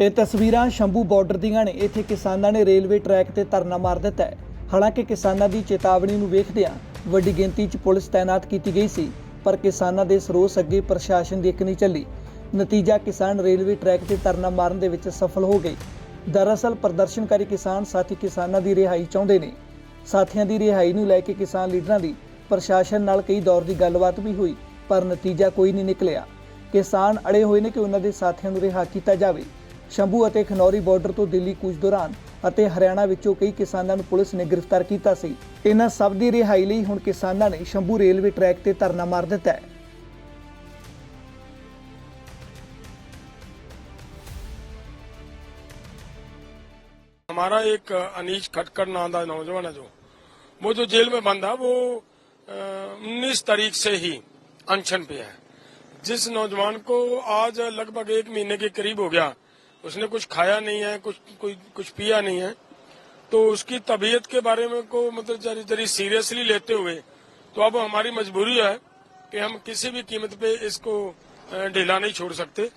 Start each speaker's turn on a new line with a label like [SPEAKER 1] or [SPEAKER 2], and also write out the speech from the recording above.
[SPEAKER 1] ਇਹ ਤਸਵੀਰਾਂ ਸ਼ੰਭੂ ਬਾਰਡਰ ਦੀਆਂ ਨੇ। ਇੱਥੇ ਕਿਸਾਨਾਂ ਨੇ ਰੇਲਵੇ ਟਰੈਕ ਤੇ ਧਰਨਾ ਮਾਰ ਦਿੱਤਾ ਹੈ। ਹਾਲਾਂਕਿ ਕਿਸਾਨਾਂ ਦੀ ਚੇਤਾਵਨੀ ਨੂੰ ਵੇਖਦਿਆਂ ਵੱਡੀ ਗਿਣਤੀ 'ਚ ਪੁਲਿਸ ਤਾਇਨਾਤ ਕੀਤੀ ਗਈ ਸੀ, ਪਰ ਕਿਸਾਨਾਂ ਦੇ ਸਰੋਸ ਅੱਗੇ ਪ੍ਰਸ਼ਾਸਨ ਦੀ ਇੱਕ ਨਹੀਂ ਚੱਲੀ। ਨਤੀਜਾ ਕਿਸਾਨ ਰੇਲਵੇ ਟਰੈਕ ਤੇ ਧਰਨਾ ਮਾਰਨ ਦੇ ਵਿੱਚ ਸਫਲ ਹੋ ਗਏ। ਦਰਅਸਲ ਪ੍ਰਦਰਸ਼ਨਕਾਰੀ ਕਿਸਾਨ ਸਾਥੀ ਕਿਸਾਨਾਂ ਦੀ ਰਿਹਾਈ ਚਾਹੁੰਦੇ ਨੇ। ਸਾਥੀਆਂ ਦੀ ਰਿਹਾਈ ਨੂੰ ਲੈ ਕੇ ਕਿਸਾਨ ਲੀਡਰਾਂ ਦੀ ਪ੍ਰਸ਼ਾਸਨ ਨਾਲ ਕਈ ਦੌਰ ਦੀ ਗੱਲਬਾਤ ਵੀ ਹੋਈ, ਪਰ ਨਤੀਜਾ ਕੋਈ ਨਹੀਂ ਨਿਕਲਿਆ। ਕਿਸਾਨ ਅੜੇ ਹੋਏ ਨੇ ਕਿ ਉਹਨਾਂ ਦੇ ਸਾਥੀਆਂ ਨੂੰ ਰਿਹਾ ਕੀਤਾ ਜਾਵੇ। ਸ਼ੰਭੂ ਅਤੇ ਖਨੌਰੀ ਬਾਰਡਰ ਤੋਂ ਦਿੱਲੀ ਕੂਚ ਦੌਰਾਨ ਅਤੇ ਹਰਿਆਣਾ ਵਿੱਚੋਂ ਕਈ ਕਿਸਾਨਾਂ ਨੂੰ ਪੁਲਿਸ ਨੇ ਗ੍ਰਿਫਤਾਰ ਕੀਤਾ ਸੀ ਇਹਨਾਂ ਸਭ ਦੀ ਰਿਹਾਈ ਲਈ ਹੁਣ ਕਿਸਾਨਾਂ ਨੇ ਸ਼ੰਭੂ ਰੇਲਵੇ ਟਰੈਕ ਤੇ ਧਰਨਾ ਮਾਰ ਦਿੱਤਾ ਹੈ
[SPEAKER 2] हमारा एक अनीश खटकर नाम का नौजवान है जो वो जो जेल में बंद है वो उन्नीस तारीख से ही अनशन पे है जिस नौजवान को आज लगभग एक महीने के करीब हो गया उसने कुछ खाया नहीं है, कुछ, कोई, कुछ पिया नहीं है तो उसकी तबीयत के बारे में को मतलब जरी जरी सीरियसली लेते हुए तो अब हमारी मजबूरी है कि हम किसी भी कीमत पे इसको ढीला नहीं छोड़ सकते।